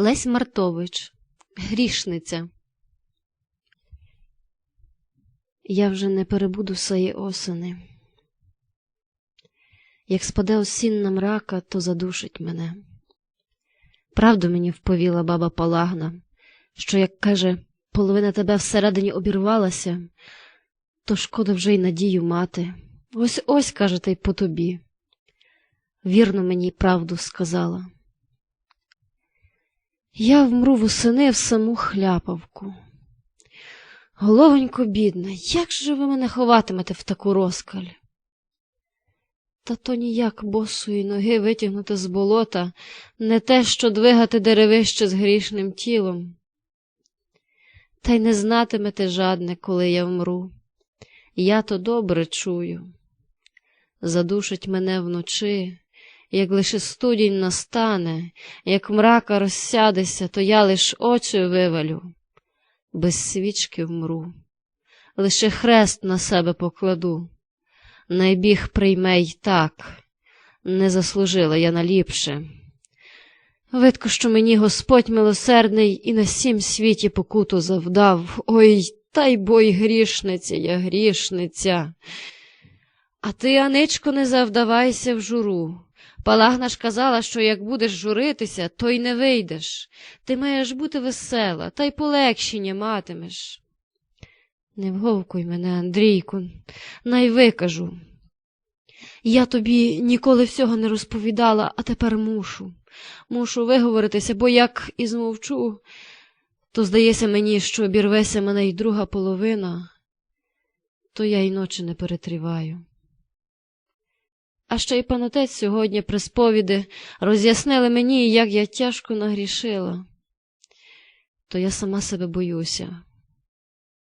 Лесь Мартович, грішниця. Я вже не перебуду сеї осени. Як спаде осінна мрака, то задушить мене. Правду мені вповіла баба Палагна, що, як каже, половина тебе всередині обірвалася, то шкода вже й надію мати. Ось ось, каже, та й по тобі. Вірно мені правду сказала. Я вмру восени в саму хляпавку. Головонько бідна, як же ви мене ховатимете в таку розкаль? Та то ніяк босої ноги витягнути з болота, не те, що двигати деревище з грішним тілом. Та й не знатимете жадне, коли я вмру. Я то добре чую. Задушить мене вночі, як лише студінь настане, як мрака розсядеся, то я лиш очі вивалю. Без свічки вмру, лише хрест на себе покладу. Найбіг прийме й так, не заслужила я наліпше. Видко, що мені Господь милосердний і на сім світі покуту завдав. Ой, та й бой грішниця я грішниця. А ти, Аничко, не завдавайся в журу. Палагна ж казала, що як будеш журитися, то й не вийдеш. Ти маєш бути весела, та й полегшення матимеш. Не вговкуй мене, Андрійку, най викажу. Я тобі ніколи всього не розповідала, а тепер мушу. Мушу виговоритися, бо як і змовчу, то здається мені, що обірвеся мене й друга половина, то я й ночі не перетриваю. А ще й панотець сьогодні при сповіди роз'яснили мені, як я тяжко нагрішила. То я сама себе боюся.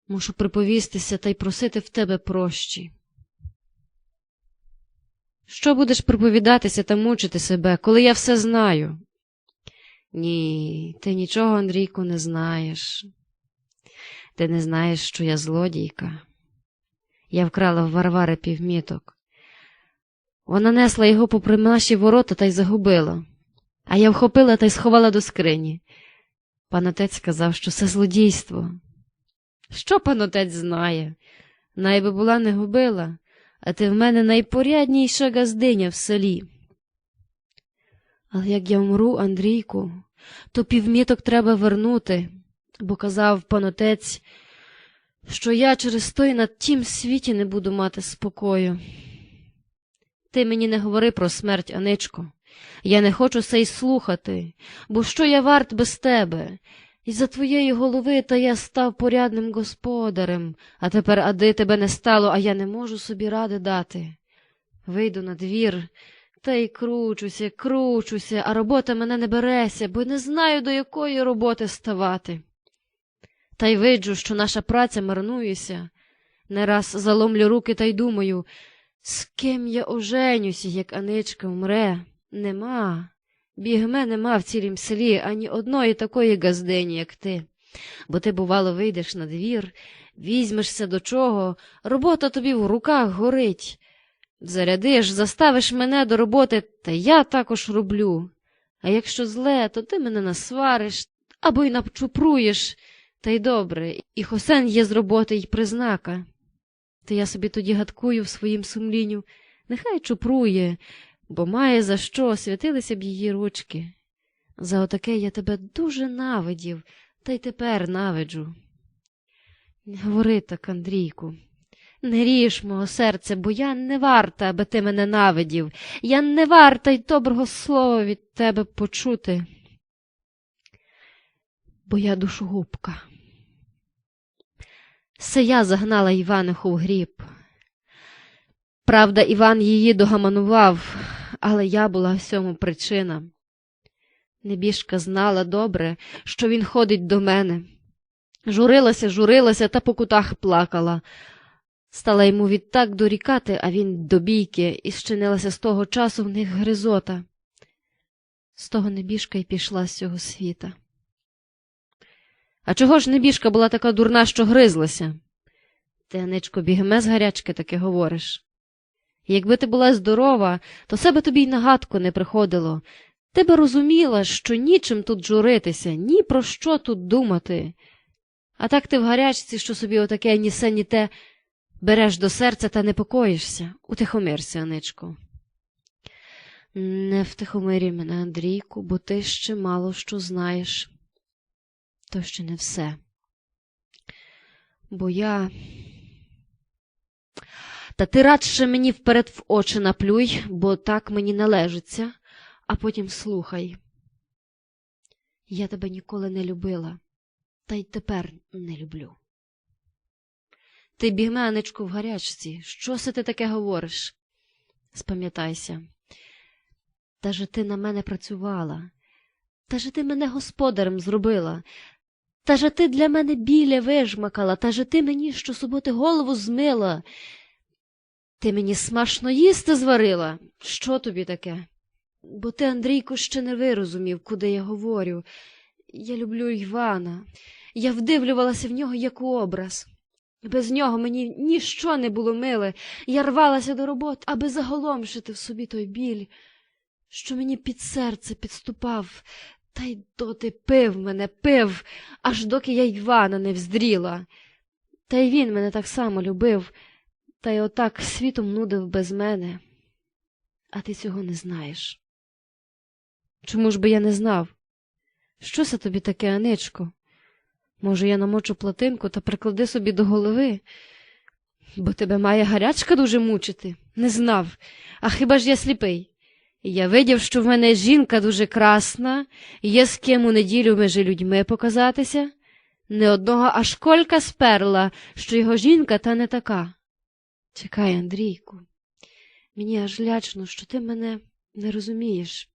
Мушу приповістися та й просити в тебе прощі. Що будеш приповідатися та мучити себе, коли я все знаю? Ні, ти нічого, Андрійку, не знаєш. Ти не знаєш, що я злодійка. Я вкрала в Варвари півміток. Вона несла його попри наші ворота та й загубила, а я вхопила та й сховала до скрині. Пан отець сказав, що це злодійство. Що пан отець знає? Найби була не губила, а ти в мене найпорядніша газдиня в селі. Але як я вмру, Андрійку, то півміток треба вернути, бо казав пан отець, що я через той на тім світі не буду мати спокою. Ти мені не говори про смерть, Аничко. Я не хочу сей слухати, бо що я варт без тебе? І за твоєї голови та я став порядним господарем, а тепер ади тебе не стало, а я не можу собі ради дати. Вийду на двір, та й кручуся, кручуся, а робота мене не береся, бо не знаю, до якої роботи ставати. Та й виджу, що наша праця марнується. Не раз заломлю руки та й думаю, з ким я оженюся, як Аничка вмре? Нема. Бігме нема в цілім селі ані одної такої газдині, як ти. Бо ти, бувало, вийдеш на двір, візьмешся до чого, робота тобі в руках горить. Зарядиш, заставиш мене до роботи, та я також роблю. А якщо зле, то ти мене насвариш або й напчупруєш. Та й добре, і хосен є з роботи й признака. Та я собі тоді гадкую в своїм сумлінню, нехай чупрує, бо має за що святилися б її ручки. За отаке я тебе дуже навидів, та й тепер навиджу. Говори так, Андрійку, не ріж мого серця, бо я не варта, аби ти мене навидів. Я не варта й доброго слова від тебе почути, бо я душогубка. Се я загнала Іваниху в гріб. Правда, Іван її догаманував, але я була всьому причина. Небіжка знала добре, що він ходить до мене. Журилася, журилася та по кутах плакала. Стала йому відтак дорікати, а він до бійки, і щинилася з того часу в них гризота. З того небіжка й пішла з цього світа. А чого ж небіжка була така дурна, що гризлася? Ти, Аничко, бігме з гарячки таке говориш. Якби ти була здорова, то себе тобі й нагадку не приходило. Ти би розуміла, що нічим тут журитися, ні про що тут думати. А так ти в гарячці, що собі отаке нісе ні те береш до серця та непокоїшся. Утихомирся, Аничко. Не втихомирі мене, Андрійку, бо ти ще мало що знаєш. То ще не все. Бо я. Та ти радше мені вперед в очі наплюй, бо так мені належиться, а потім слухай. Я тебе ніколи не любила, та й тепер не люблю. Ти бігме, Анечко, в гарячці. Що се ти таке говориш? Спам'ятайся. Та же ти на мене працювала, та же ти мене господарем зробила, та же ти для мене біля вижмакала, та же ти мені щосуботи голову змила. Ти мені смачно їсти зварила. Що тобі таке? Бо ти, Андрійко, ще не вирозумів, куди я говорю. Я люблю Івана. Я вдивлювалася в нього як у образ. Без нього мені ніщо не було миле. Я рвалася до роботи, аби заголомшити в собі той біль, що мені під серце підступав, та й доти пив мене, пив, аж доки я Івана не вздріла. Та й він мене так само любив, та й отак світом нудив без мене. А ти цього не знаєш. Чому ж би я не знав? Що це тобі таке, Аничко? Може, я намочу платинку та приклади собі до голови, бо тебе має гарячка дуже мучити. Не знав. А хіба ж я сліпий? Я видів, що в мене жінка дуже красна, є з ким у неділю між людьми показатися. Не одного аж колька сперла, що його жінка та не така. Чекай, Андрійку, мені аж лячно, що ти мене не розумієш.